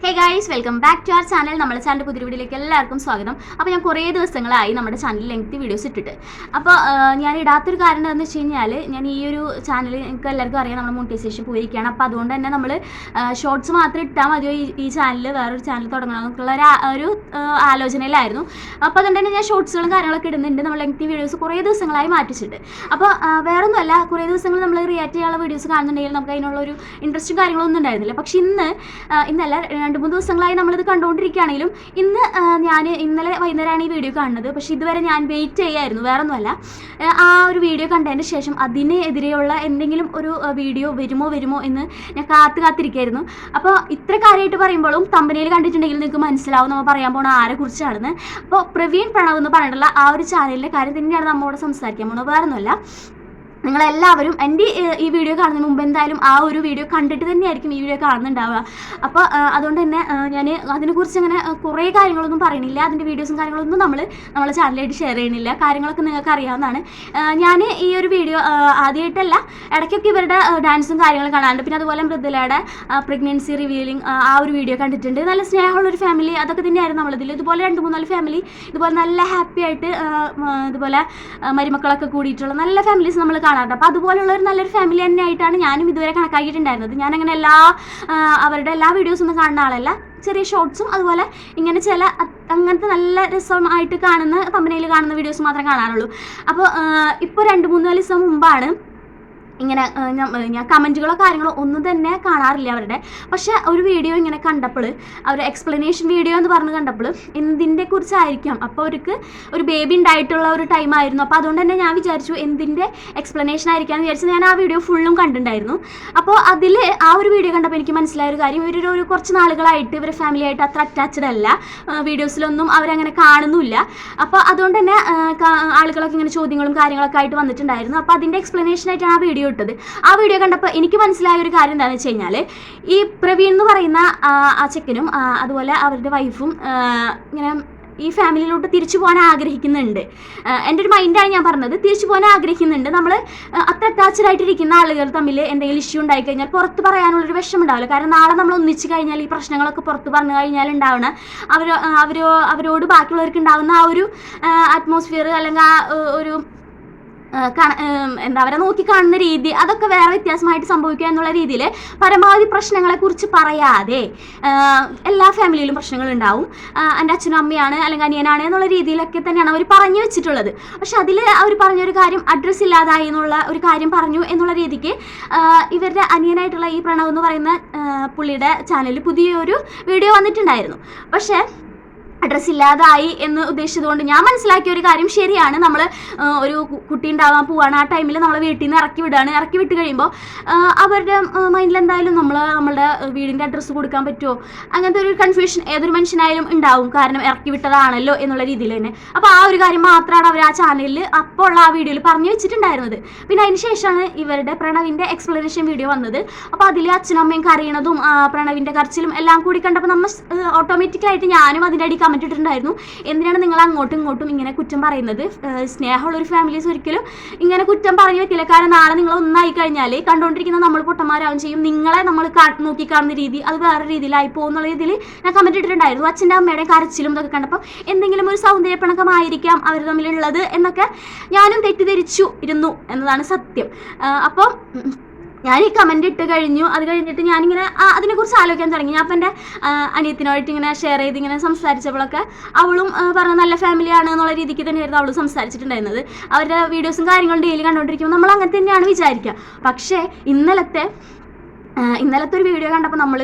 Hey guys welcome back to our channel നമ്മുടെ channel പുതിയ വീഡിയോയിലേക്ക് എല്ലാവർക്കും സ്വാഗതം. അപ്പോൾ ഞാൻ കുറേ ദിവസങ്ങളായി നമ്മുടെ ചാനലിൽ ലെങ്ത് വീഡിയോസ് ഇട്ടിട്ട്. അപ്പോൾ ഞാൻ ഇടാത്തൊരു കാരണം എന്താണെന്ന് വെച്ച് കഴിഞ്ഞാൽ ഞാൻ ഈ ഒരു ചാനൽ നിങ്ങൾക്ക് എല്ലാവർക്കും അറിയാം നമ്മൾ മോണിറ്റൈസേഷൻ പോയിരിക്കുകയാണ്. അപ്പോൾ അതുകൊണ്ട് തന്നെ നമ്മൾ ഷോർട്സ് മാത്രം ഇട്ടാൽ മതിയോ ഈ ചാനൽ വേറൊരു ചാനൽ തുടങ്ങണമെന്നൊക്കെയുള്ള ഒരു ഒരു ആലോചനയിലായിരുന്നു. അപ്പോൾ അതുകൊണ്ട് തന്നെ ഞാൻ ഷോർട്സുകളും കാര്യങ്ങളൊക്കെ ഇടുന്നുണ്ട്. നമ്മൾ ലെങ്ത് വീഡിയോസ് കുറേ ദിവസങ്ങളായി മാറ്റിച്ചിട്ട്. അപ്പോൾ വേറൊന്നുമല്ല കുറേ ദിവസങ്ങൾ നമ്മൾ റിയാക്ട് ചെയ്യാനുള്ള വീഡിയോസ് കാണുന്നുണ്ടെങ്കിൽ നമുക്ക് അതിനുള്ള ഒരു ഇൻട്രസ്റ്റും കാര്യങ്ങളൊന്നും ഉണ്ടായിരുന്നില്ല. പക്ഷേ ഇന്ന് ഇന്നല്ല രണ്ട് മൂന്ന് ദിവസങ്ങളായി നമ്മളിത് കണ്ടുകൊണ്ടിരിക്കുകയാണെങ്കിലും ഇന്ന് ഞാൻ ഇന്നലെ വൈകുന്നേരമാണ് ഈ വീഡിയോ കാണുന്നത്. പക്ഷെ ഇതുവരെ ഞാൻ വെയിറ്റ് ചെയ്യായിരുന്നു വേറെ ഒന്നുമല്ല ആ, ഒരു വീഡിയോ കണ്ടതിന് ശേഷം അതിനെതിരെയുള്ള എന്തെങ്കിലും ഒരു വീഡിയോ വരുമോ വരുമോ എന്ന് ഞാൻ കാത്തു കാത്തിരിക്കായിരുന്നു. അപ്പോൾ ഇത്ര കാര്യമായിട്ട് പറയുമ്പോഴും തമ്പനിയിൽ കണ്ടിട്ടുണ്ടെങ്കിൽ നിങ്ങൾക്ക് മനസ്സിലാവും നമ്മൾ പറയാൻ പോണ ആരെ കുറിച്ചാണെന്ന് അപ്പോൾ പ്രവീൺ പ്രണവ് എന്ന് പറഞ്ഞിട്ടുള്ള ആ ഒരു ചാനലിന്റെ കാര്യം തന്നെയാണ് നമ്മോട് സംസാരിക്കാൻ പോകുന്നത് വേറെ ഒന്നുമല്ല നിങ്ങളെല്ലാവരും എന്റെ ഈ വീഡിയോ കാണുന്നതിന് മുമ്പ് എന്തായാലും ആ ഒരു വീഡിയോ കണ്ടിട്ട് തന്നെയായിരിക്കും ഈ വീഡിയോ കാണുന്നുണ്ടാവുക. അപ്പോൾ അതുകൊണ്ട് തന്നെ ഞാൻ അതിനെക്കുറിച്ച് അങ്ങനെ കുറേ കാര്യങ്ങളൊന്നും പറയണില്ല അതിന്റെ വീഡിയോസും കാര്യങ്ങളൊന്നും നമ്മൾ നമ്മളെ ചാനലായിട്ട് ഷെയർ ചെയ്യണില്ല കാര്യങ്ങളൊക്കെ നിങ്ങൾക്ക് അറിയാവുന്നതാണ്. ഞാൻ ഈ ഒരു വീഡിയോ ആദ്യമായിട്ടല്ല ഇടയ്ക്കൊക്കെ ഇവരുടെ ഡാൻസും കാര്യങ്ങളും കാണാറുണ്ട്. പിന്നെ അതുപോലെ മൃദുലയുടെ പ്രഗ്നൻസി റിവീലിംഗ് ആ ഒരു വീഡിയോ കണ്ടിട്ടുണ്ട്. നല്ല സ്നേഹമുള്ള ഒരു ഫാമിലി അതൊക്കെ തന്നെയായിരുന്നു നമ്മളിതിൽ ഇതുപോലെ രണ്ട് മൂന്നാൽ ഫാമിലി ഇതുപോലെ നല്ല ഹാപ്പി ആയിട്ട് ഇതുപോലെ മരുമക്കളൊക്കെ കൂടിയിട്ടുള്ള നല്ല ഫാമിലീസ് നമ്മൾ കാണാറുണ്ട് അപ്പോൾ അതുപോലുള്ള ഒരു നല്ലൊരു ഫാമിലി തന്നെ ആയിട്ടാണ് ഞാനും ഇതുവരെ കണക്കാക്കിയിട്ടുണ്ടായിരുന്നത്. ഞാൻ അങ്ങനെ എല്ലാ അവരുടെ എല്ലാ വീഡിയോസും കാണുന്ന ആളല്ല. ചെറിയ ഷോർട്സും അതുപോലെ ഇങ്ങനെ ചില അങ്ങനത്തെ നല്ല രസമായിട്ട് കാണുന്ന കമ്പനിയിൽ കാണുന്ന വീഡിയോസ് മാത്രമേ കാണാറുള്ളൂ. അപ്പോൾ ഇപ്പോൾ രണ്ട് മൂന്ന് നാല് ദിവസം മുമ്പാണ് ഇങ്ങനെ ഞാൻ കമന്റുകളോ കാര്യങ്ങളോ ഒന്നും തന്നെ കാണാറില്ല അവരുടെ. പക്ഷെ ഒരു വീഡിയോ ഇങ്ങനെ കണ്ടപ്പോൾ അവർ എക്സ്പ്ലനേഷൻ വീഡിയോ എന്ന് പറഞ്ഞ് കണ്ടപ്പോൾ എന്തിന്റെ കുറിച്ചായിരിക്കാം? അപ്പോൾ അവർക്ക് ഒരു ബേബി ഉണ്ടായിട്ടുള്ള ഒരു ടൈം ആയിരുന്നു. അപ്പോൾ അതുകൊണ്ട് തന്നെ ഞാൻ വിചാരിച്ചു എന്തിന്റെ എക്സ്പ്ലനേഷൻ ആയിരിക്കാം എന്ന് വിചാരിച്ച് ഞാൻ ആ വീഡിയോ ഫുള്ളും കണ്ടിട്ടുണ്ടായിരുന്നു. അപ്പോൾ അതിൽ ആ ഒരു വീഡിയോ കണ്ടപ്പോൾ എനിക്ക് മനസ്സിലായ ഒരു കാര്യം. ഇവരൊരു ഒരു കുറച്ച് നാളുകളായിട്ട് ഇവർ ഫാമിലി ആയിട്ട് അത്ര അറ്റാച്ച്ഡ് അല്ല. വീഡിയോസിലൊന്നും അവരങ്ങനെ കാണുന്നില്ല അപ്പോൾ അതുകൊണ്ട് തന്നെ ആളുകളൊക്കെ ഇങ്ങനെ ചോദ്യങ്ങളും കാര്യങ്ങളൊക്കെ ആയിട്ട് വന്നിട്ടുണ്ടായിരുന്നു. അപ്പോൾ അതിന്റെ എക്സ്പ്ലനേഷൻ ആയിട്ടാണ് ആ വീഡിയോ ഇട്ടത്. ആ വീഡിയോ കണ്ടപ്പോൾ എനിക്ക് മനസ്സിലായ ഒരു കാര്യം എന്താണെന്ന് വെച്ച് കഴിഞ്ഞാൽ ഈ പ്രവീൺ എന്ന് പറയുന്ന ആ, ചെക്കനും അതുപോലെ അവരുടെ വൈഫും ഇങ്ങനെ ഈ ഫാമിലിയിലോട്ട് തിരിച്ചു പോകാൻ ആഗ്രഹിക്കുന്നുണ്ട്. എന്റെ ഒരു മൈൻഡാണ് ഞാൻ പറഞ്ഞത്. തിരിച്ചു പോകാൻ ആഗ്രഹിക്കുന്നുണ്ട്. നമ്മൾ അത്ര അറ്റാച്ച്ഡ് ആയിട്ടിരിക്കുന്ന ആളുകൾ തമ്മിൽ എന്തെങ്കിലും ഇഷ്യൂ ഉണ്ടായി കഴിഞ്ഞാൽ പുറത്ത് പറയാനുള്ളൊരു വിഷമം ഉണ്ടാവില്ല കാരണം നാളെ നമ്മൾ ഒന്നിച്ച് കഴിഞ്ഞാൽ ഈ പ്രശ്നങ്ങളൊക്കെ പുറത്ത് പറഞ്ഞു കഴിഞ്ഞാൽ ഉണ്ടാവണ. അവർ അവരോ അവരോട് ബാക്കിയുള്ളവർക്ക് ഉണ്ടാവുന്ന ആ ഒരു അറ്റ്മോസ്ഫിയർ അല്ലെങ്കിൽ ആ ഒരു എന്താ അവരെ നോക്കി കാണുന്ന രീതി അതൊക്കെ വേറെ വ്യത്യാസമായിട്ട് സംഭവിക്കുക എന്നുള്ള രീതിയിൽ പരമാവധി പ്രശ്നങ്ങളെക്കുറിച്ച് പറയാതെ എല്ലാ ഫാമിലിയിലും പ്രശ്നങ്ങൾ ഉണ്ടാവും. എന്റെ അച്ഛനും അമ്മയാണ് അല്ലെങ്കിൽ അനിയനാണ് എന്നുള്ള രീതിയിലൊക്കെ തന്നെയാണ് അവർ പറഞ്ഞു വെച്ചിട്ടുള്ളത്. പക്ഷെ അതിൽ അവർ പറഞ്ഞൊരു കാര്യം അഡ്രസ്സ് ഇല്ലാതായി എന്നുള്ള ഒരു കാര്യം പറഞ്ഞു എന്നുള്ള രീതിക്ക് ഇവരുടെ അനിയനായിട്ടുള്ള ഈ പ്രണവ് എന്ന് പറയുന്ന പുള്ളിയുടെ ചാനലിൽ പുതിയൊരു വീഡിയോ വന്നിട്ടുണ്ടായിരുന്നു. പക്ഷേ അഡ്രസ്സ് ഇല്ലാതായി എന്ന് ഉദ്ദേശിച്ചതുകൊണ്ട് ഞാൻ മനസ്സിലാക്കിയ ഒരു കാര്യം ശരിയാണ്. നമ്മൾ ഒരു കുട്ടി ഉണ്ടാവാൻ പോവാണ്. ആ ടൈമിൽ നമ്മൾ വീട്ടിൽ നിന്ന് ഇറക്കി വിടുകയാണ് ഇറക്കി വിട്ട് കഴിയുമ്പോൾ അവരുടെ മൈൻഡിൽ എന്തായാലും നമ്മൾ നമ്മളുടെ വീടിന്റെ അഡ്രസ്സ് കൊടുക്കാൻ പറ്റുമോ അങ്ങനത്തെ ഒരു കൺഫ്യൂഷൻ ഏതൊരു മനുഷ്യനായാലും ഉണ്ടാവും. കാരണം ഇറക്കി വിട്ടതാണല്ലോ എന്നുള്ള രീതിയിൽ തന്നെ. അപ്പോൾ ആ ഒരു കാര്യം മാത്രമാണ് അവർ ആ ചാനലിൽ അപ്പോൾ ഉള്ള ആ വീഡിയോയിൽ പറഞ്ഞു വെച്ചിട്ടുണ്ടായിരുന്നത്. പിന്നെ അതിന് ശേഷമാണ് ഇവരുടെ പ്രണവിന്റെ എക്സ്പ്ലനേഷൻ വീഡിയോ വന്നത്. അപ്പോൾ അതിൽ അച്ഛനും അമ്മയും കരയണതും പ്രണവിന്റെ കരച്ചിലും എല്ലാം കൂടി കണ്ടപ്പോൾ നമ്മൾ ഓട്ടോമാറ്റിക്കായിട്ട് ഞാനും അതിന്റെ അടി കമന്റ് ഇട്ടിട്ടുണ്ടായിരുന്നു. എന്തിനാണ് നിങ്ങൾ അങ്ങോട്ടും ഇങ്ങോട്ടും ഇങ്ങനെ കുറ്റം പറയുന്നത്? സ്നേഹമുള്ള ഒരു ഫാമിലീസ് ഒരിക്കലും ഇങ്ങനെ കുറ്റം പറഞ്ഞു വെക്കില്ല. കാരണം നാളെ നിങ്ങൾ ഒന്നായി കഴിഞ്ഞാൽ കണ്ടുകൊണ്ടിരിക്കുന്ന നമ്മൾ പൊട്ടന്മാരാവും ചെയ്യും. നിങ്ങളെ നമ്മൾ നോക്കി കാണുന്ന രീതി അത് വേറെ രീതിയിലായി പോകുന്നുള്ള രീതിയിൽ ഞാൻ കമന്റ് ഇട്ടിട്ടുണ്ടായിരുന്നു. അച്ഛന്റെ അമ്മയുടെ കരച്ചിലും ഇതൊക്കെ കണ്ടപ്പോൾ എന്തെങ്കിലും ഒരു സൗന്ദര്യപ്പണക്കമായിരിക്കാം അവർ തമ്മിലുള്ളത് എന്നൊക്കെ ഞാനും തെറ്റിദ്ധരിച്ചു ഇരുന്നു എന്നതാണ് സത്യം. ആഹ് അപ്പം ഉം, ഞാൻ ഈ കമന്റ് ഇട്ട് കഴിഞ്ഞു. അത് കഴിഞ്ഞിട്ട് ഞാനിങ്ങനെ അതിനെക്കുറിച്ച് ആലോചിക്കാൻ തുടങ്ങി. ഞാൻ അപ്പം എന്റെ അനിയത്തിനായിട്ട് ഇങ്ങനെ ഷെയർ ചെയ്ത് ഇങ്ങനെ സംസാരിച്ചപ്പോഴൊക്കെ അവളും പറഞ്ഞ നല്ല ഫാമിലിയാണ് എന്നുള്ള രീതിക്ക് തന്നെയായിരുന്നു അവളും സംസാരിച്ചിട്ടുണ്ടായിരുന്നത്. അവരുടെ വീഡിയോസും കാര്യങ്ങളും ഡെയിലി കണ്ടുകൊണ്ടിരിക്കുമ്പോൾ നമ്മൾ അങ്ങനെ തന്നെയാണ് വിചാരിക്കുക പക്ഷേ ഇന്നലത്തെ ഇന്നലത്തെ ഒരു വീഡിയോ കണ്ടപ്പോൾ നമ്മൾ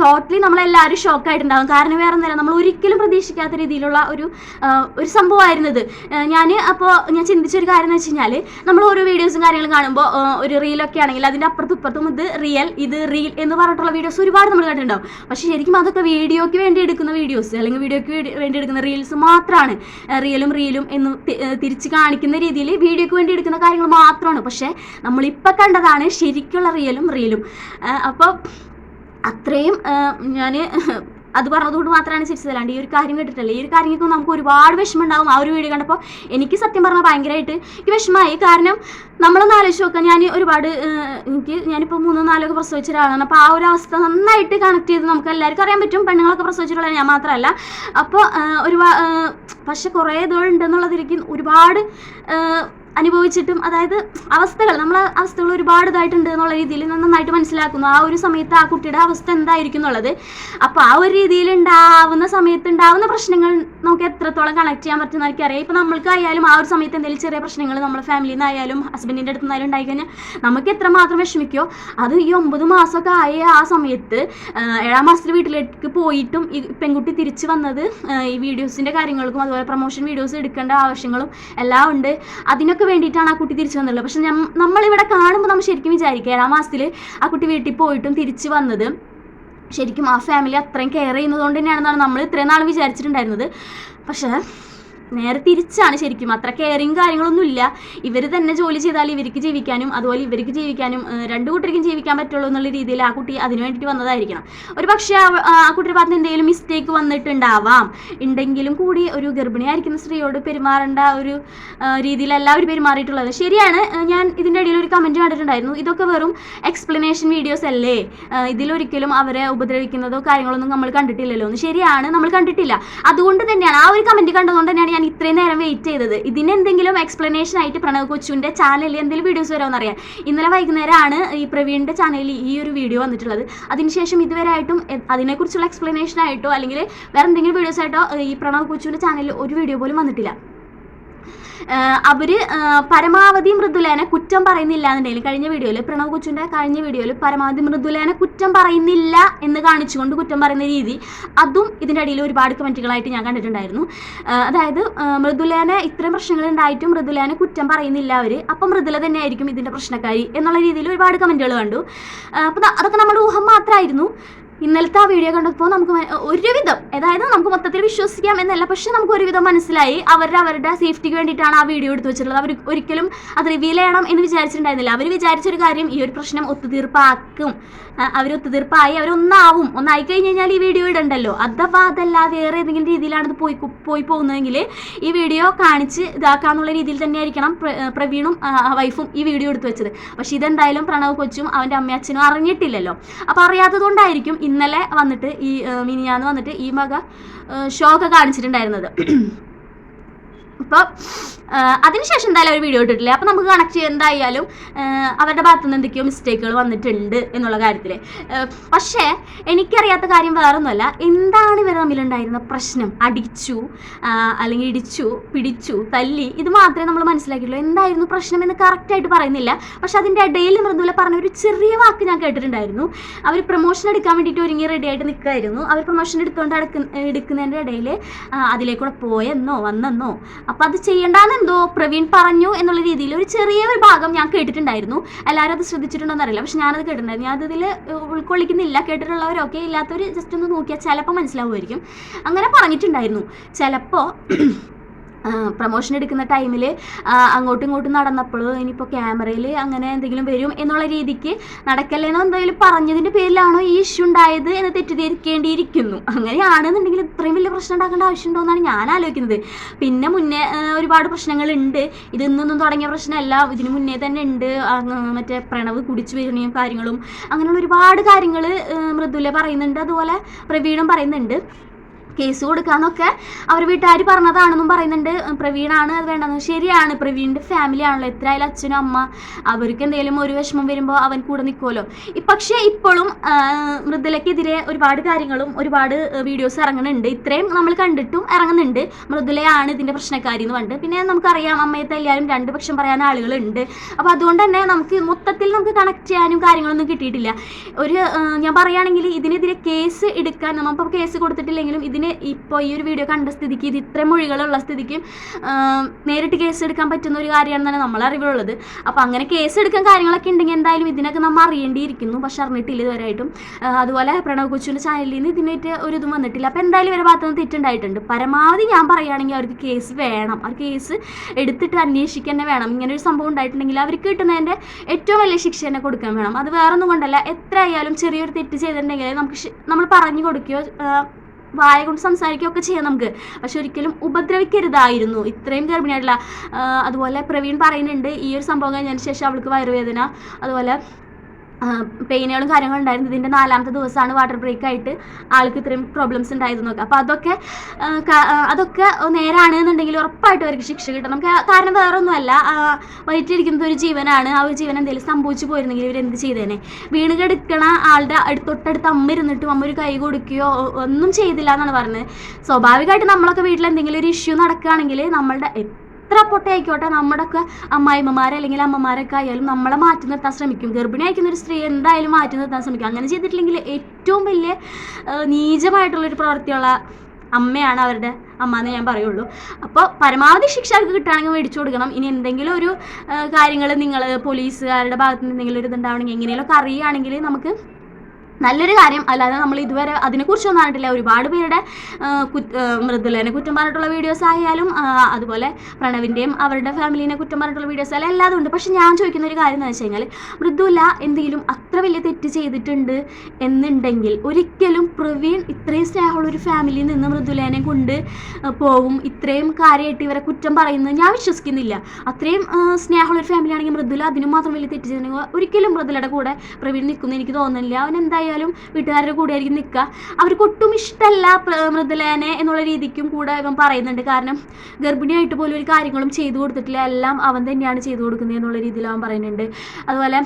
ടോട്ടലി നമ്മളെല്ലാവരും ഷോക്കായിട്ടുണ്ടാകും കാരണം വേറെ ഒന്നുമില്ല നമ്മൾ ഒരിക്കലും പ്രതീക്ഷിക്കാത്ത രീതിയിലുള്ള ഒരു ഒരു സംഭവമായിരുന്നത്. ഞാൻ അപ്പോൾ ഞാൻ ചിന്തിച്ചൊരു കാര്യം എന്ന് വെച്ച് കഴിഞ്ഞാൽ നമ്മൾ ഓരോ വീഡിയോസും കാര്യങ്ങളും കാണുമ്പോൾ ഒരു റീലൊക്കെ ആണെങ്കിൽ അതിന്റെ അപ്പുറത്തും ഇപ്പുറത്തും ഇത് റിയൽ ഇത് റീൽ എന്ന് പറഞ്ഞിട്ടുള്ള വീഡിയോസ് ഒരുപാട് നമ്മൾ കണ്ടിട്ടുണ്ടാവും. പക്ഷേ ശരിക്കും അതൊക്കെ വീഡിയോയ്ക്ക് വേണ്ടി എടുക്കുന്ന വീഡിയോസ് അല്ലെങ്കിൽ വീഡിയോയ്ക്ക് വേണ്ടി- എടുക്കുന്ന റീൽസ് മാത്രമാണ് റിയലും റീലും എന്ന് തിരിച്ച് കാണിക്കുന്ന രീതിയിൽ വീഡിയോയ്ക്ക് വേണ്ടി എടുക്കുന്ന കാര്യങ്ങൾ മാത്രമാണ്. പക്ഷേ നമ്മളിപ്പോൾ കണ്ടതാണ് ശരിക്കുള്ള റിയലും റീലും അപ്പോൾ അത്രയും ഞാൻ അത് പറഞ്ഞതുകൊണ്ട് മാത്രമാണ് ചിരിച്ചതല്ലാണ്ട് ഈ ഒരു കാര്യം കേട്ടിട്ടല്ലേ. ഈ ഒരു കാര്യം കേൾക്കുമ്പോൾ നമുക്ക് ഒരുപാട് വിഷമം ഉണ്ടാവും ആ ഒരു വീഡിയോ കണ്ടപ്പോൾ എനിക്ക് സത്യം പറഞ്ഞാൽ ഭയങ്കരമായിട്ട് എനിക്ക് വിഷമമായി. കാരണം നമ്മളൊന്ന് ആലോചിച്ച് നോക്കാം ഞാൻ ഒരുപാട് എനിക്ക് ഞാനിപ്പോൾ മൂന്നോ നാലോ ഒക്കെ പ്രസവിച്ച ഒരാളാണ്. അപ്പോൾ ആ ഒരു അവസ്ഥ നന്നായിട്ട് കണക്ട് ചെയ്ത് നമുക്ക് എല്ലാവർക്കും അറിയാൻ പറ്റും. പെണ്ണുങ്ങളൊക്കെ പ്രസവിച്ചിട്ടുള്ള ഞാൻ മാത്രമല്ല. അപ്പോൾ ഒരുപാട് പക്ഷെ കുറേ ഇതുണ്ടെന്നുള്ളതിലേക്ക് ഒരുപാട് അനുഭവിച്ചിട്ടും അതായത് അവസ്ഥകൾ നമ്മളെ അവസ്ഥകൾ ഒരുപാട് ഇതായിട്ടുണ്ട് എന്നുള്ള രീതിയിൽ നന്നായിട്ട് മനസ്സിലാക്കുന്നു. ആ ഒരു സമയത്ത് ആ കുട്ടിയുടെ അവസ്ഥ എന്തായിരിക്കും എന്നുള്ളത്. അപ്പോൾ ആ ഒരു രീതിയിൽ ഉണ്ടാവുന്ന സമയത്ത് ഉണ്ടാവുന്ന പ്രശ്നങ്ങൾ നമുക്ക് എത്രത്തോളം കണക്ട് ചെയ്യാൻ പറ്റുന്ന എനിക്കറിയാം ഇപ്പോൾ നമ്മൾക്കായാലും ആ ഒരു സമയത്ത് എന്തെങ്കിലും ചെറിയ പ്രശ്നങ്ങൾ നമ്മുടെ ഫാമിലിയിൽ നിന്നായാലും ഹസ്ബൻഡിന്റെ അടുത്ത് നിന്നായാലും ഉണ്ടായിക്കഴിഞ്ഞാൽ നമുക്ക് എത്രമാത്രം വിഷമിക്കോ? അത് ഈ ഒമ്പത് മാസമൊക്കെ ആയ ആ സമയത്ത് ഏഴാം മാസത്തിൽ വീട്ടിലേക്ക് പോയിട്ടും ഈ പെൺകുട്ടി തിരിച്ചു വന്നത് ഈ വീഡിയോസിന്റെ കാര്യങ്ങൾക്കും അതുപോലെ പ്രൊമോഷൻ വീഡിയോസ് എടുക്കേണ്ട ആവശ്യങ്ങളും എല്ലാം ഉണ്ട്. അതിനൊക്കെ വേണ്ടിയിട്ടാണ് ആ കുട്ടി തിരിച്ചു വന്നുള്ളത് പക്ഷെ നമ്മളിവിടെ കാണുമ്പോൾ നമ്മൾ ശരിക്കും വിചാരിക്കുക ഏഴാം മാസത്തിൽ ആ കുട്ടി വീട്ടിൽ പോയിട്ടും തിരിച്ചു വന്നത് ശരിക്കും ആ ഫാമിലി അത്രയും കെയർ ചെയ്യുന്നതുകൊണ്ട് തന്നെയാണെന്നാണ് നമ്മൾ ഇത്രയും നാൾ വിചാരിച്ചിട്ടുണ്ടായിരുന്നത്. പക്ഷേ നേരെ തിരിച്ചാണ് ശരിക്കും. അത്ര കെയറിങ് കാര്യങ്ങളൊന്നും ഇല്ല ഇവർ തന്നെ ജോലി ചെയ്താൽ ഇവർക്ക് ജീവിക്കാനും അതുപോലെ ഇവർക്ക് ജീവിക്കാനും രണ്ട് കൂട്ടർക്കും ജീവിക്കാൻ പറ്റുള്ളൂ എന്നുള്ള രീതിയിൽ ആ കുട്ടി അതിന് വേണ്ടിയിട്ട് വന്നതായിരിക്കണം. ഒരു പക്ഷേ ആ കുട്ടിയുടെ ഭാഗത്ത് എന്തെങ്കിലും മിസ്റ്റേക്ക് വന്നിട്ടുണ്ടാവാം. ഉണ്ടെങ്കിലും കൂടി ഒരു ഗർഭിണിയായിരിക്കുന്ന സ്ത്രീയോട് പെരുമാറേണ്ട ഒരു രീതിയിലല്ല അവർ പെരുമാറിയിട്ടുള്ളത്. ശരിയാണ്. ഞാൻ ഇതിന്റെ ഇടയിൽ ഒരു കമന്റ് കണ്ടിട്ടുണ്ടായിരുന്നു. ഇതൊക്കെ വെറും എക്സ്പ്ലനേഷൻ വീഡിയോസ് അല്ലേ? ഇതിലൊരിക്കലും അവരെ ഉപദ്രവിക്കുന്നതോ കാര്യങ്ങളൊന്നും നമ്മൾ കണ്ടിട്ടില്ലല്ലോ. ശരിയാണ്. നമ്മൾ കണ്ടിട്ടില്ല. അതുകൊണ്ട് തന്നെയാണ്. ആ ഒരു കമന്റ് കണ്ടതുകൊണ്ട് തന്നെയാണ് ഞാൻ ഇത്രയും നേരം വെയിറ്റ് ചെയ്തത്. ഇതിന് എന്തെങ്കിലും എക്സ്പ്ലനേഷൻ ആയിട്ട് പ്രണവ് കൊച്ചുവിന്റെ ചാനലിൽ എന്തെങ്കിലും വീഡിയോസ് വരുമോ അറിയാം ഇന്നലെ വൈകുന്നേരമാണ് ഈ പ്രവീണിന്റെ ചാനലിൽ ഈ ഒരു വീഡിയോ വന്നിട്ടുള്ളത്. അതിനുശേഷം ഇതുവരെ ആയിട്ടും അതിനെക്കുറിച്ചുള്ള എക്സ്പ്ലനേഷൻ ആയിട്ടോ അല്ലെങ്കിൽ വേറെ എന്തെങ്കിലും വീഡിയോസ് ആയിട്ടോ ഈ പ്രണവ് കൊച്ചുവിന്റെ ചാനലിൽ ഒരു വീഡിയോ പോലും വന്നിട്ടില്ല. അവർ പരമാവധി മൃദുലേനെ കുറ്റം പറയുന്നില്ല എന്നുണ്ടെങ്കിൽ കഴിഞ്ഞ വീഡിയോയിൽ പ്രണവ് കൊച്ചുവിന്റെ കഴിഞ്ഞ വീഡിയോയിൽ പരമാവധി മൃദുലേനെ കുറ്റം പറയുന്നില്ല എന്ന് കാണിച്ചുകൊണ്ട് കുറ്റം പറയുന്ന രീതി അതും ഇതിന്റെ അടിയിൽ ഒരുപാട് കമന്റുകളായിട്ട് ഞാൻ കണ്ടിട്ടുണ്ടായിരുന്നു. അതായത് മൃദുലേനെ ഇത്രയും പ്രശ്നങ്ങൾ ഉണ്ടായിട്ടും മൃദുലേനെ കുറ്റം പറയുന്നില്ല അവർ അപ്പം മൃദുല തന്നെ ആയിരിക്കും ഇതിന്റെ പ്രശ്നക്കാരി എന്നുള്ള രീതിയിൽ ഒരുപാട് കമന്റുകൾ കണ്ടു. അപ്പോൾ അതൊക്കെ നമ്മുടെ ഊഹം മാത്രമായിരുന്നു. ഇന്നലത്തെ ആ വീഡിയോ കണ്ടപ്പോൾ നമുക്ക് ഒരുവിധം അതായത് നമുക്ക് മൊത്തത്തിൽ വിശ്വസിക്കാം എന്നല്ല പക്ഷെ നമുക്ക് ഒരുവിധം മനസ്സിലായി. അവരുടെ അവരുടെ സേഫ്റ്റിക്ക് വേണ്ടിയിട്ടാണ് ആ വീഡിയോ എടുത്തു വെച്ചിട്ടുള്ളത്. അവർ ഒരിക്കലും അത് റിവീൽ ചെയ്യണം എന്ന് വിചാരിച്ചിട്ടുണ്ടായിരുന്നില്ല. അവർ വിചാരിച്ചൊരു കാര്യം ഈ ഒരു പ്രശ്നം ഒത്തുതീർപ്പാക്കും. അവർ ഒത്തുതീർപ്പായി അവരൊന്നാവും ഒന്നായി കഴിഞ്ഞ് കഴിഞ്ഞാൽ ഈ വീഡിയോ ഇടണ്ടല്ലോ. അഥവാ അതല്ല വേറെ ഏതെങ്കിലും രീതിയിലാണ് ഇത് പോയി പോയി പോകുന്നതെങ്കിൽ ഈ വീഡിയോ കാണിച്ച് ഇതാക്കാന്നുള്ള രീതിയിൽ തന്നെയായിരിക്കണം പ്ര- പ്രവീണും വൈഫും ഈ വീഡിയോ എടുത്തു വെച്ചത്. പക്ഷെ ഇതെന്തായാലും പ്രണവ് കൊച്ചും അവന്റെ അമ്മയച്ഛനും അറിഞ്ഞിട്ടില്ലല്ലോ. അപ്പോൾ അറിയാത്തതുകൊണ്ടായിരിക്കും ഇന്നലെ വന്നിട്ട് ഈ മിനിയാന്ന് വന്നിട്ട് ഈ മക ഷോ ഒക്കെ കാണിച്ചിട്ടുണ്ടായിരുന്നത്. അപ്പോൾ അതിനുശേഷം എന്തായാലും ഒരു വീഡിയോ ഇട്ടിട്ടില്ല? അപ്പോൾ നമുക്ക് കണക്ട് ചെയ്യാൻ എന്തായാലും അവരുടെ ഭാഗത്തുനിന്ന് എന്തൊക്കെയോ മിസ്റ്റേക്കുകൾ വന്നിട്ടുണ്ട് എന്നുള്ള കാര്യത്തിൽ പക്ഷേ എനിക്കറിയാത്ത കാര്യം വേറൊന്നുമല്ല. എന്താണ് ഇവർ തമ്മിലുണ്ടായിരുന്ന പ്രശ്നം? അടിച്ചു അല്ലെങ്കിൽ ഇടിച്ചു പിടിച്ചു തല്ലി ഇത് മാത്രമേ നമ്മൾ മനസ്സിലാക്കിയിട്ടുള്ളൂ. എന്തായിരുന്നു പ്രശ്നം എന്ന് കറക്റ്റായിട്ട് പറയുന്നില്ല. പക്ഷെ അതിന്റെ ഇടയിൽ മൃദുല പറഞ്ഞ ഒരു ചെറിയ വാക്ക് ഞാൻ കേട്ടിട്ടുണ്ടായിരുന്നു. അവർ പ്രൊമോഷൻ എടുക്കാൻ വേണ്ടിയിട്ട് ഒരുങ്ങി റെഡി ആയിട്ട് നിൽക്കുമായിരുന്നു അവർ പ്രൊമോഷൻ എടുത്തുകൊണ്ട് എടുക്കുന്ന എടുക്കുന്നതിന്റെ ഇടയിൽ അതിലേക്കൂടെ പോയെന്നോ വന്നെന്നോ അപ്പോൾ അത് ചെയ്യണ്ടെന്നെന്തോ പ്രവീൺ പറഞ്ഞു എന്നുള്ള രീതിയിൽ ഒരു ചെറിയ ഒരു ഭാഗം ഞാൻ കേട്ടിട്ടുണ്ടായിരുന്നു. എല്ലാവരും അത് ശ്രദ്ധിച്ചിട്ടുണ്ടോന്ന് അറിയില്ല. പക്ഷെ ഞാനത് കേട്ടിട്ടുണ്ടായിരുന്നു. ഞാൻ അതിൽ ഉൾക്കൊള്ളിക്കുന്നില്ല. കേട്ടിട്ടുള്ളവരൊക്കെ ഇല്ലാത്തവർ ജസ്റ്റ് ഒന്ന് നോക്കിയാൽ ചിലപ്പോൾ മനസ്സിലാവുമായിരിക്കും. അങ്ങനെ പറഞ്ഞിട്ടുണ്ടായിരുന്നു. ചിലപ്പോൾ പ്രൊമോഷൻ എടുക്കുന്ന ടൈമിൽ അങ്ങോട്ടും ഇങ്ങോട്ടും നടന്നപ്പോൾ ഇനിയിപ്പോൾ ക്യാമറയിൽ അങ്ങനെ എന്തെങ്കിലും വരും എന്നുള്ള രീതിക്ക് നടക്കല്ലേന്നോ എന്തെങ്കിലും പറഞ്ഞതിന്റെ പേരിലാണോ ഈ ഇഷ്യൂ ഉണ്ടായത് എന്ന് തെറ്റിദ്ധരിക്കേണ്ടിയിരിക്കുന്നു. അങ്ങനെയാണെന്നുണ്ടെങ്കിൽ ഇത്രയും വലിയ പ്രശ്നം ഉണ്ടാക്കേണ്ട ആവശ്യമുണ്ടോ എന്നാണ് ഞാൻ ആലോചിക്കുന്നത്. പിന്നെ മുന്നേ ഒരുപാട് പ്രശ്നങ്ങളുണ്ട്. ഇത് ഇന്നൊന്നും തുടങ്ങിയ പ്രശ്നമല്ല. ഇതിന് മുന്നേ തന്നെ ഉണ്ട്. മറ്റേ പ്രണവ് കുടിച്ചു വരുന്നതും കാര്യങ്ങളും. അങ്ങനെയുള്ള ഒരുപാട് കാര്യങ്ങൾ മൃദുല പറയുന്നുണ്ട്. അതുപോലെ പ്രവീണും പറയുന്നുണ്ട്. കേസ് കൊടുക്കാന്നൊക്കെ അവർ വീട്ടുകാർ പറഞ്ഞതാണെന്നും പറയുന്നുണ്ട്. പ്രവീണാണ് അത് വേണ്ടെന്ന് ശരിയാണ് പ്രവീണിന്റെ ഫാമിലി ആണല്ലോ. എത്രയായാലും അച്ഛനും അമ്മ അവർക്ക് എന്തെങ്കിലും ഒരു വിഷമം വരുമ്പോൾ അവൻ കൂടെ നിൽക്കുമല്ലോ പക്ഷേ ഇപ്പോഴും മൃദുലയ്ക്കെതിരെ ഒരുപാട് കാര്യങ്ങളും ഒരുപാട് വീഡിയോസ് ഇറങ്ങുന്നുണ്ട്. ഇത്രയും നമ്മൾ കണ്ടിട്ടും ഇറങ്ങുന്നുണ്ട്. മൃദുലയാണ് ഇതിന്റെ പ്രശ്നക്കാരി എന്ന് പറഞ്ഞിട്ട്. പിന്നെ നമുക്കറിയാം അമ്മയെ തല്ലിയാലും രണ്ട് പക്ഷം പറയാൻ ആളുകളുണ്ട്. അപ്പോൾ അതുകൊണ്ട് തന്നെ നമുക്ക് മൊത്തത്തിൽ നമുക്ക് കണക്ട് ചെയ്യാനും കാര്യങ്ങളൊന്നും കിട്ടിയിട്ടില്ല. ഒരു ഞാൻ പറയുകയാണെങ്കിൽ ഇതിനെതിരെ കേസ് എടുക്കാൻ നമ്മളിപ്പോൾ കേസ് കൊടുത്തിട്ടില്ലെങ്കിലും ഇതിന് ഇപ്പോൾ ഈ ഒരു വീഡിയോ കണ്ട സ്ഥിതിക്ക് ഇത് ഇത്രയും മൊഴികളുള്ള സ്ഥിതിക്ക് നേരിട്ട് കേസ് എടുക്കാൻ പറ്റുന്ന ഒരു കാര്യമാണ് തന്നെ നമ്മളെ അറിവുള്ളത്. അപ്പോൾ അങ്ങനെ കേസ് എടുക്കാൻ കാര്യങ്ങളൊക്കെ ഉണ്ടെങ്കിൽ എന്തായാലും ഇതിനൊക്കെ നമ്മൾ അറിയേണ്ടിയിരിക്കുന്നു. പക്ഷെ അറിഞ്ഞിട്ടില്ല ഇതുവരെയായിട്ടും. അതുപോലെ പ്രണവ് കൊച്ചുവിന്റെ ചാനലിൽ നിന്ന് ഇതിനായിട്ട് ഒരു ഇതും വന്നിട്ടില്ല. അപ്പോൾ എന്തായാലും ഇവരെ ഭാഗത്ത് നിന്ന് തെറ്റുണ്ടായിട്ടുണ്ട്. പരമാവധി ഞാൻ പറയുകയാണെങ്കിൽ അവർക്ക് കേസ് വേണം. ആ കേസ് എടുത്തിട്ട് അന്വേഷിക്കുക തന്നെ വേണം. ഇങ്ങനെ ഒരു സംഭവം ഉണ്ടായിട്ടുണ്ടെങ്കിൽ അവർക്ക് കിട്ടുന്നതിന്റെ ഏറ്റവും വലിയ ശിക്ഷ തന്നെ കൊടുക്കാൻ വേണം. അത് വേറെ ഒന്നും കൊണ്ടല്ല. എത്ര ആയാലും ചെറിയൊരു തെറ്റ് ചെയ്തിട്ടുണ്ടെങ്കിൽ നമുക്ക് നമ്മൾ പറഞ്ഞു കൊടുക്കുകയോ വായ കൊണ്ട് സംസാരിക്കുകയൊക്കെ ചെയ്യാം നമുക്ക്. പക്ഷെ ഒരിക്കലും ഉപദ്രവിക്കരുതായിരുന്നു. ഇത്രയും ഗർഭിണിയായിട്ടുള്ള അതുപോലെ പ്രവീൺ പറയുന്നുണ്ട് ഈ ഒരു സംഭവം കഴിഞ്ഞതിന് ശേഷം അവൾക്ക് വയറുവേദന അതുപോലെ പെയിനുകളും കാര്യങ്ങളും ഉണ്ടായിരുന്നു ഇതിന്റെ നാലാമത്തെ ദിവസമാണ് വാട്ടർ ബ്രേക്ക് ആയിട്ട് ആൾക്ക് ഇത്രയും പ്രോബ്ലംസ് ഉണ്ടായിരുന്നൊക്കെ അപ്പോൾ അതൊക്കെ അതൊക്കെ നേരാണ് എന്നുണ്ടെങ്കിൽ ഉറപ്പായിട്ടും അവർക്ക് ശിക്ഷ കിട്ടണം. നമുക്ക് കാരണം വേറെ ഒന്നുമല്ല ആ, ഒരു ജീവനാണ്. ആ ഒരു ജീവൻ എന്തെങ്കിലും സംഭവിച്ചു പോയിരുന്നെങ്കിൽ എന്ത് ചെയ്തേനെ? വീണ് കിടക്കണ ആളുടെ തൊട്ടടുത്ത് അമ്മ ഇരുന്നിട്ടും അമ്മ ഒരു കൈ കൊടുക്കുകയോ ഒന്നും ചെയ്തില്ല എന്നാണ് പറഞ്ഞത്. സ്വാഭാവികമായിട്ട് നമ്മളൊക്കെ വീട്ടിൽ എന്തെങ്കിലും ഒരു ഇഷ്യൂ നടക്കുകയാണെങ്കിൽ നമ്മളുടെ എത്ര പൊട്ടയായിക്കോട്ടെ നമ്മുടെ ഒക്കെ അമ്മായിമ്മമാരെ അല്ലെങ്കിൽ അമ്മമാരൊക്കെ ആയാലും നമ്മളെ മാറ്റി നിർത്താൻ ശ്രമിക്കും. ഗർഭിണി അയക്കുന്ന ഒരു സ്ത്രീ എന്തായാലും മാറ്റി നിർത്താൻ ശ്രമിക്കും. അങ്ങനെ ചെയ്തിട്ടില്ലെങ്കിൽ ഏറ്റവും വലിയ നീചമായിട്ടുള്ളൊരു പ്രവൃത്തിയുള്ള അമ്മയാണ് അവരുടെ അമ്മ എന്ന് ഞാൻ പറയുള്ളൂ. അപ്പോൾ പരമാവധി ശിക്ഷ അവർക്ക് കിട്ടുകയാണെങ്കിൽ മേടിച്ചു കൊടുക്കണം. ഇനി എന്തെങ്കിലും ഒരു കാര്യങ്ങൾ നിങ്ങൾ പോലീസുകാരുടെ ഭാഗത്ത് നിന്ന് എന്തെങ്കിലും ഒരു ഇതുണ്ടാവണമെങ്കിൽ എങ്ങനെയൊക്കെ അറിയുകയാണെങ്കിൽ നമുക്ക് നല്ലൊരു കാര്യം. അല്ലാതെ നമ്മൾ ഇതുവരെ അതിനെക്കുറിച്ചൊന്നും അറിഞ്ഞിട്ടില്ല. ഒരുപാട് പേരുടെ മൃദുലേനെ കുറ്റം പറഞ്ഞിട്ടുള്ള വീഡിയോസ് ആയാലും അതുപോലെ പ്രണവിന്റെയും അവരുടെ ഫാമിലീനെ കുറ്റം പറഞ്ഞിട്ടുള്ള വീഡിയോസ് എല്ലാം ഉണ്ട്. പക്ഷെ ഞാൻ ചോദിക്കുന്ന ഒരു കാര്യം എന്ന് വെച്ച് കഴിഞ്ഞാൽ മൃദുല എന്തെങ്കിലും അത്ര വലിയ തെറ്റ് ചെയ്തിട്ടുണ്ട് എന്നുണ്ടെങ്കിൽ ഒരിക്കലും പ്രവീൺ ഇത്രയും സ്നേഹമുള്ള ഒരു ഫാമിലിയിൽ നിന്ന് മൃദുലേനെ കൊണ്ട് പോകും ഇത്രയും കാര്യമായിട്ട് ഇവരെ കുറ്റം പറയുന്നത് ഞാൻ വിശ്വസിക്കുന്നില്ല. അത്രയും സ്നേഹമുള്ള ഒരു ഫാമിലി ആണെങ്കിൽ മൃദുല അതിനും മാത്രം വലിയ തെറ്റ് ചെയ്തിട്ടുണ്ടെങ്കിൽ ഒരിക്കലും മൃദുലയുടെ കൂടെ പ്രവീൺ നിൽക്കുന്നു എനിക്ക് തോന്നുന്നില്ല. അവൻ എന്തായാലും വീട്ടുകാരുടെ കൂടെ ആയിരിക്കും നിൽക്കുക. അവർക്ക് ഒട്ടും ഇഷ്ടമല്ല മൃദുലേനെ എന്നുള്ള രീതിക്കും കൂടെ ഇവൻ പറയുന്നുണ്ട്. കാരണം ഗർഭിണിയായിട്ട് പോലും ഒരു കാര്യങ്ങളും ചെയ്തു കൊടുത്തിട്ടില്ല. എല്ലാം അവൻ തന്നെയാണ് ചെയ്തു കൊടുക്കുന്നത് എന്നുള്ള രീതിയിൽ അവൻ പറയുന്നുണ്ട്. അതുപോലെ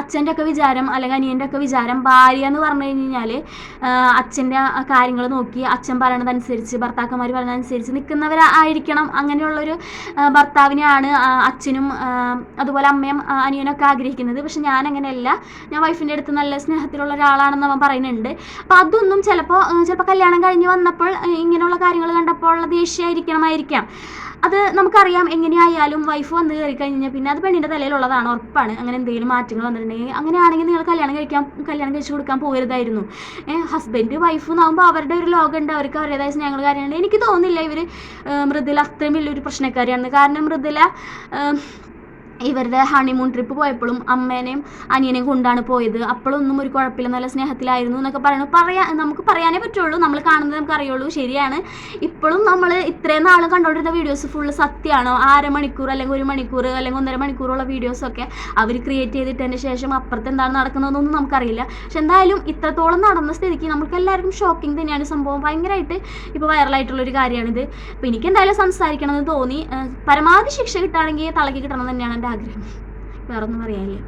അച്ഛന്റെ ഒക്കെ വിചാരം അല്ലെങ്കിൽ അനിയന്റെ ഒക്കെ വിചാരം ഭാര്യ എന്ന് പറഞ്ഞു കഴിഞ്ഞാൽ അച്ഛന്റെ കാര്യങ്ങൾ നോക്കി അച്ഛൻ പറയണതനുസരിച്ച് ഭർത്താക്കന്മാർ പറയുന്നതനുസരിച്ച് നിൽക്കുന്നവരായിരിക്കണം അങ്ങനെയുള്ളൊരു ഭർത്താവിനെയാണ് അച്ഛനും അതുപോലെ അമ്മയും അനിയനൊക്കെ ആഗ്രഹിക്കുന്നത്. പക്ഷെ ഞാൻ അങ്ങനെയല്ല ഞാൻ വൈഫിന്റെ അടുത്ത് നല്ല സ്നേഹത്തിലുള്ള ഒരാളാണെന്ന് അവൻ പറയുന്നുണ്ട്. അപ്പോൾ അതൊന്നും ചിലപ്പോൾ ചിലപ്പോൾ കല്യാണം കഴിഞ്ഞ് വന്നപ്പോൾ ഇങ്ങനെയുള്ള കാര്യങ്ങൾ കണ്ടപ്പോൾ ഉള്ള ദേഷ്യമായിരിക്കണമായിരിക്കാം. അത് നമുക്കറിയാം എങ്ങനെയായാലും വൈഫ് വന്ന് കയറി കഴിഞ്ഞാൽ പിന്നെ അത് പെണ്ണിന്റെ തലയിലുള്ളതാണ് ഉറപ്പാണ്. അങ്ങനെ എന്തെങ്കിലും മാറ്റങ്ങൾ വന്നിട്ടുണ്ടെങ്കിൽ അങ്ങനെയാണെങ്കിൽ നിങ്ങൾ കല്യാണം കഴിക്കാൻ കല്യാണം കഴിച്ചു കൊടുക്കാൻ പോകരുതായിരുന്നു ഹസ്ബൻഡ് വൈഫ് എന്നാകുമ്പോൾ അവരുടെ ഒരു ലോകമുണ്ട് അവർക്ക് അവരുടേതായ സ്നേഹങ്ങൾ കാര്യങ്ങളുണ്ട്. എനിക്ക് തോന്നുന്നില്ല ഇവർ മൃദുല അത്രയും വലിയൊരു പ്രശ്നക്കാരിയാണ് കാരണം മൃദുല ഇവരുടെ ഹണിമൂൺ ട്രിപ്പ് പോയപ്പോഴും അമ്മേനെയും അനിയനെയും കൊണ്ടാണ് പോയത്. അപ്പോഴൊന്നും ഒരു കുഴപ്പമില്ല. നല്ല സ്നേഹത്തിലായിരുന്നു എന്നൊക്കെ പറയുന്നു. പറയാ നമുക്ക് പറയാനേ പറ്റുള്ളൂ. നമ്മൾ കാണുന്നത് നമുക്ക് അറിയുള്ളൂ. ശരിയാണ്. ഇപ്പോഴും നമ്മൾ ഇത്രയും നാൾ കണ്ടുകൊണ്ടിരുന്ന വീഡിയോസ് ഫുള്ള് സത്യമാണോ? അരമണിക്കൂർ അല്ലെങ്കിൽ ഒരു മണിക്കൂർ അല്ലെങ്കിൽ ഒന്നര മണിക്കൂറുള്ള വീഡിയോസൊക്കെ അവർ ക്രിയേറ്റ് ചെയ്തിട്ടതിന് ശേഷം അപ്പുറത്ത് എന്താണ് നടക്കുന്നതെന്നൊന്നും നമുക്കറിയില്ല. പക്ഷെ എന്തായാലും ഇത്രത്തോളം നടന്ന സ്ഥിതിക്ക് നമുക്ക് എല്ലാവർക്കും ഷോക്കിംഗ് തന്നെയാണ്. സംഭവം ഭയങ്കരമായിട്ട് ഇപ്പോൾ വൈറലായിട്ടുള്ളൊരു കാര്യമാണിത്. അപ്പോൾ എനിക്ക് എന്തായാലും സംസാരിക്കണമെന്ന് തോന്നി. പരമാവധി ശിക്ഷ കിട്ടുകയാണെങ്കിൽ തളക്കി കിട്ടണം തന്നെയാണ് എന്റെ ആഗ്രഹം. വേറൊന്നും പറയാനില്ല